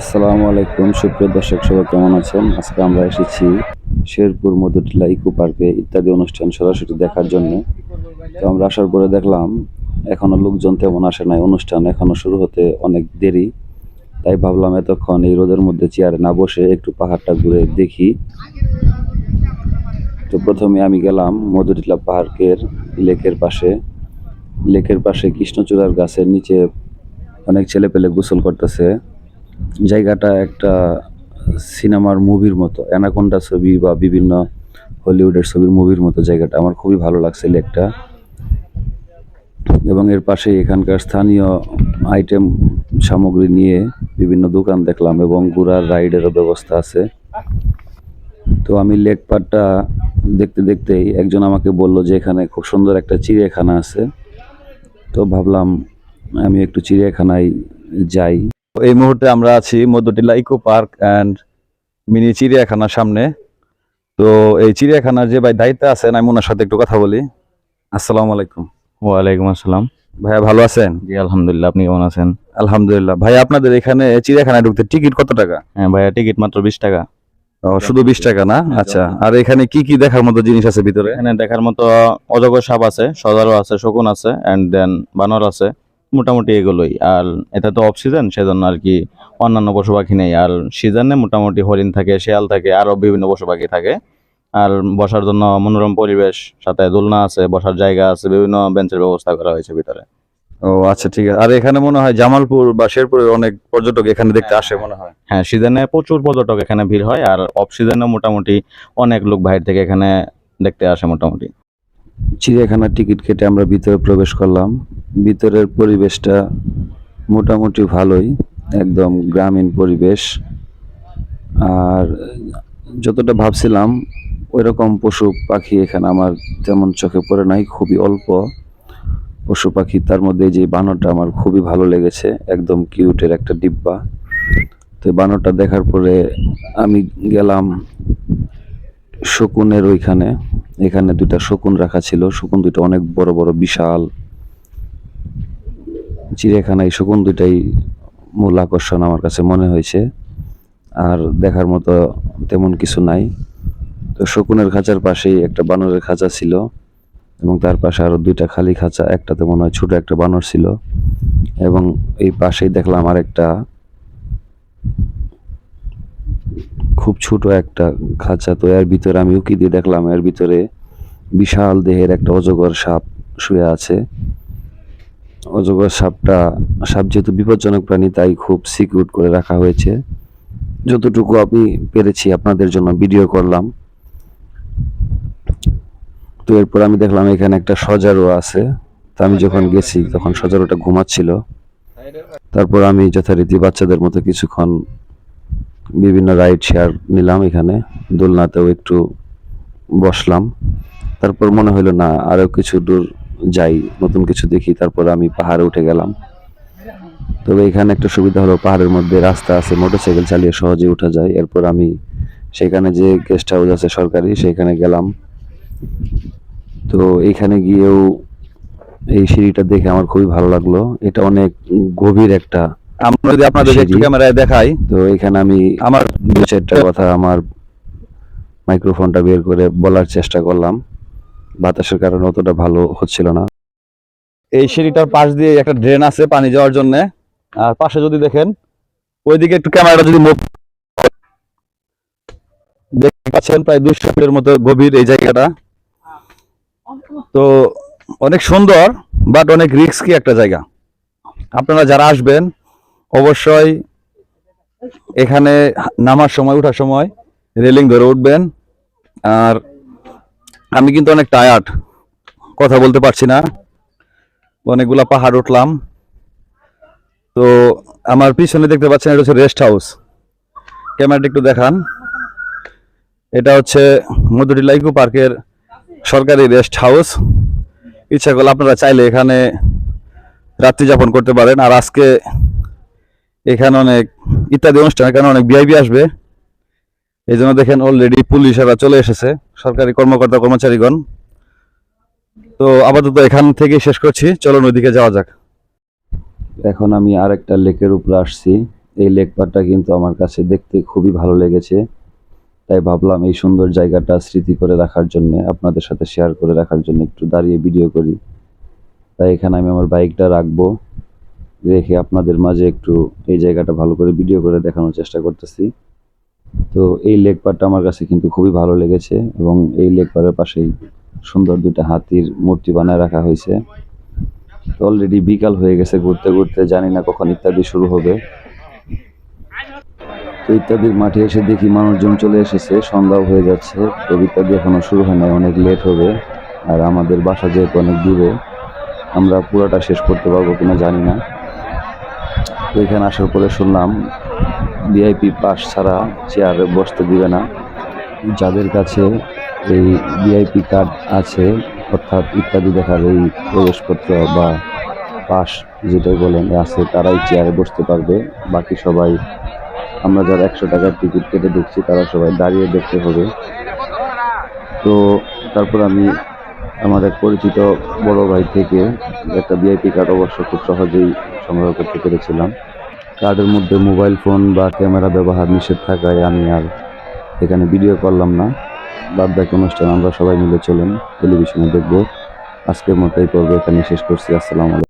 আসসালামু আলাইকুম, সুপ্রিয় দর্শক, সবাই কেমন আছেন? আজকে আমরা এসেছি শেরপুর মধুটিলা ইকো পার্কে ইত্যাদি অনুষ্ঠান সরাসরি দেখার জন্য। তো আমরা আসার পরে দেখলাম, এখনও লোকজন তেমন আসে নাই। অনুষ্ঠান এখনও শুরু হতে অনেক দেরি। তাই ভাবলাম এতক্ষণ এই রোদের মধ্যে চেয়ারে না বসে একটু পাহাড়টা ঘুরে দেখি। তো প্রথমে আমি গেলাম মধুটিলা পার্কের লেকের পাশে। লেকের পাশে কৃষ্ণচূড়ার গাছের নিচে অনেক ছেলে পেলে গোসল করতেছে। জায়গাটা একটা সিনেমার মুভির মতো, অ্যানাকোন্ডা ছবি বা বিভিন্ন হলিউডের ছবির মুভির মতো জায়গাটা আমার খুবই ভালো লাগছে লেকটা। এবং এর পাশে এখানকার স্থানীয় আইটেম সামগ্রী নিয়ে বিভিন্ন দোকান দেখলাম এবং ঘোড়ার রাইডেরও ব্যবস্থা আছে। তো আমি লেক পাড়টা দেখতে দেখতেই একজন আমাকে বলল যে এখানে খুব সুন্দর একটা চিড়িয়াখানা আছে। তো ভাবলাম আমি একটু চিড়িয়াখানায় যাই। এই মুহূর্তে আমরা আছি Madhyatila eco park and mini চিড়িয়াখানার সামনে। তো এই চিড়িয়াখানার যে ভাই দায়িত্ব আছেন আমি ওনার সাথে একটু কথা বলি। আসসালামু আলাইকুম। ওয়ালাইকুম আসসালাম। ভাইয়া ভালো আছেন? জি আলহামদুলিল্লাহ আপনি কেমন আছেন? আলহামদুলিল্লাহ। ভাই আপনাদের এখানে চিড়িয়াখানায় ঢুকতে টিকিট কত টাকা? হ্যাঁ ভাইয়া টিকিট মাত্র বিশ টাকা। ও, শুধু বিশ টাকা না? আচ্ছা আর এখানে কি কি দেখার মতো জিনিস আছে ভিতরে? এখানে দেখার মতো অজগর সাপ আছে সজারও আছে শকুন আছে এন্ড দেন বানর আছে। মোটামুটি এগুলোই। আর এটা তো অফ সিজন সেজন্য আর কি অন্যান্য পশু পাখি নেই। আর সিজনে মোটামুটি হরিণ থাকে শেয়াল থাকে আরও বিভিন্ন পশু পাখি থাকে। আর বসার জন্য মনোরম পরিবেশ সাথে দোলনা আছে বসার জায়গা আছে বিভিন্ন বেঞ্চের ব্যবস্থা করা হয়েছে ভিতরে। ও আচ্ছা ঠিক আছে। আর এখানে মনে হয় জামালপুর বা শেরপুরের অনেক পর্যটক এখানে দেখতে আসে মনে হয়। হ্যাঁ সিজনে প্রচুর পর্যটক এখানে ভিড় হয় আর অফ সিজনে মোটামুটি অনেক লোক বাইরে থেকে এখানে দেখতে আসে মোটামুটি। চিড়িয়াখানার টিকিট কেটে আমরা ভিতরে প্রবেশ করলাম। ভিতরের পরিবেশটা মোটামুটি ভালোই, একদম গ্রামীণ পরিবেশ। আর যতটা ভাবছিলাম ওই রকম পশু পাখি এখানে আমার তেমন চোখে পড়ে নাই, খুবই অল্প। পশু পাখি, তার মধ্যে যে বানরটা আমার খুবই ভালো লেগেছে, একদম কিউটের একটা ডিব্বা। তো বানরটা দেখার পরে আমি গেলাম শকুনের ওইখানে। এখানে দুইটা শকুন রাখা ছিল। শকুন দুইটা অনেক বড় বড়, বিশাল। চিড়িয়াখানায় শকুন দুইটাই মূল আকর্ষণ আমার কাছে মনে হয়েছে। আর দেখার মতো তেমন কিছু নাই। তো শকুনের খাঁচার পাশেই একটা বানরের খাঁচা ছিল এবং তার পাশে আরও দুইটা খালি খাঁচা, একটাতে মনে হয় ছোট একটা বানর ছিল। এবং এই পাশেই দেখলাম আরেকটা খুব ছোট একটা খাঁচা। তো এর ভিতরে আমি উকি দিয়ে দেখলাম, এর ভিতরে বিশাল দেহের একটা অজগর সাপ শুয়ে আছে। অজগর সাপটা, সাপ যেহেতু বিপজ্জনক প্রাণী, তাই খুব সিকিউর করে রাখা হয়েছে। যতটুকু আমি পেরেছি আপনাদের জন্য ভিডিও করলাম। তো এরপর আমি দেখলাম এখানে একটা সজারু আছে। তা আমি যখন গেছি, তখন সজারুটা ঘুমাচ্ছিল। তারপর আমি যথারীতি বাচ্চাদের মতো কিছুক্ষণ বিভিন্ন রাইড শেয়ার নিলাম এখানে। দোলনাতেও একটু বসলাম। তারপর মনে হলো না আরও কিছু দূর যাই, নতুন কিছু দেখি। তারপর আমি পাহাড়ে উঠে গেলাম। তবে এখানে একটা সুবিধা হলো, পাহাড়ের মধ্যে রাস্তা আছে, মোটরসাইকেল চালিয়ে সহজে উঠা যায়। এরপর আমি সেখানে যে গেস্ট হাউস আছে সরকারি, সেখানে গেলাম। তো এখানে গিয়েও এই সিঁড়িটা দেখে আমার খুবই ভালো লাগল। এটা অনেক গভীর একটা আমরা যদি আপনাদের একটু ক্যামেরায় দেখাই তো এখানে আমি আমার দু চারটা কথা আমার মাইক্রোফোনটা বের করে বলার চেষ্টা করলাম। বাতাসের কারণে অতটা ভালো হচ্ছিল না। এই সিঁড়িটার পাশ দিয়ে একটা ড্রেন আছে পানি যাওয়ার জন্য। আর পাশে যদি দেখেন ওইদিকে একটু ক্যামেরাটা যদি মুভ দেখতে পাচ্ছেন প্রায় দুইশো ফিটের মতো গভীর এই জায়গাটা। তো অনেক সুন্দর বাট অনেক রিস্কি একটা জায়গা। আপনারা যারা আসবেন অবশ্যই এখানে নামার সময় ওঠার সময় রেলিং ধরে উঠবেন। আর আমি কিন্তু অনেক টায়ার্ড কথা বলতে পারছি না। অনেকগুলা পাহাড় উঠলাম। তো আমার পিছনে দেখতে পাচ্ছেন, এটা হচ্ছে রেস্ট হাউস ক্যামেরাটা একটু দেখান। এটা হচ্ছে মধুরিলা ইকো পার্কের সরকারি রেস্ট হাউস ইচ্ছা করলে আপনারা চাইলে এখানে রাত্রি যাপন করতে পারেন। আর আজকে এখানে অনেক ইত্যাদি অনুষ্ঠান এখানে অনেক ভিআইপি আসবে। এই জন্য দেখেন অলরেডি পুলিশেরা চলে এসেছে, সরকারি কর্মকর্তা কর্মচারীগণ। তো আপাতত এখান থেকে শেষ করছি চলো নদীকে যাওয়া যাক। এখন আমি আরেকটা লেকের উপরে আসছি। এই লেক পাড়টা কিন্তু আমার কাছে দেখতে খুবই ভালো লেগেছে। তাই ভাবলাম এই সুন্দর জায়গাটা স্মৃতি করে রাখার জন্য, আপনাদের সাথে শেয়ার করে রাখার জন্য একটু দাঁড়িয়ে ভিডিও করি। তাই এখানে আমি আমার বাইকটা রাখব। রেখে আপনাদের মাঝে একটু এই জায়গাটা ভালো করে ভিডিও করে দেখানোর চেষ্টা করতেছি। তো এই লেক পাড়টা আমার কাছে কিন্তু খুবই ভালো লেগেছে এবং এই লেক পাড়ের পাশেই সুন্দর দুইটা হাতির মূর্তি বানায় রাখা হয়েছে। অলরেডি বিকাল হয়ে গেছে ঘুরতে ঘুরতে, জানি না কখন ইত্যাদি শুরু হবে। তো ইত্যাদির মাঠে এসে দেখি মানুষজন চলে এসেছে, সন্ধ্যাও হয়ে যাচ্ছে। তো ইত্যাদি এখনও শুরু হয় নাই, অনেক লেট হবে। আর আমাদের বাসা যেহেতু অনেক দূরে, আমরা পুরোটা শেষ করতে পারব কিনা জানি না। তো এখানে আসার পরে শুনলাম ভিআইপি পাস ছাড়া চেয়ারে বসতে দিবে না। যাদের কাছে এই ভিআইপি কার্ড আছে, অর্থাৎ ইত্যাদি দেখার এই প্রবেশপত্র বা পাস যেটাই বলেন আছে, তারাই চেয়ারে বসতে পারবে। বাকি সবাই, আমরা যারা একশো টাকার টিকিট কেটে দেখছি, তারা সবাই দাঁড়িয়ে দেখতে হবে। তো তারপর আমি আমার এক পরিচিত বড় ভাই থেকে একটা ভিআইপি কার্ড অবশ্য খুব সহজেই সংগ্রহ করতে পেরেছিলাম। কার্ডের মধ্যে মোবাইল ফোন বা ক্যামেরা ব্যবহার নিষেধ থাকায় আমি আর এখানে ভিডিও করলাম না। বাদ বাকি অনুষ্ঠান আমরা সবাই মিলে চলেন, টেলিভিশনে দেখব। আজকের মতো এই পর্ব এখানে শেষ করছি। আসসালামু আলাইকুম।